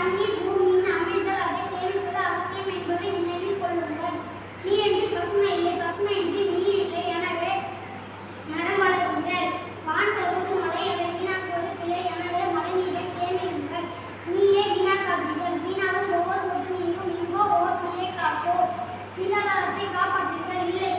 தண்ணீர் பூமியின் அமைதல் அதை சேமிப்பது அவசியம் என்பதை நினைவில் கொள்ளுங்கள். என்று பசுமை இல்லை பசுமை என்று நீர் இல்லை. எனவே மரம் வளருங்கள். வான் தருவது மழை அதை வீணாக்குவது இல்லை எனவே மழை நீரை சேமியுங்கள் நீரை வீணாக்காதீர்கள். வீணாக ஒவ்வொரு சொட்டு நீரும் இங்கோ ஒவ்வொரு உயிரை காப்போம். நீராதாரத்தை காப்பாற்றுங்கள். இல்லை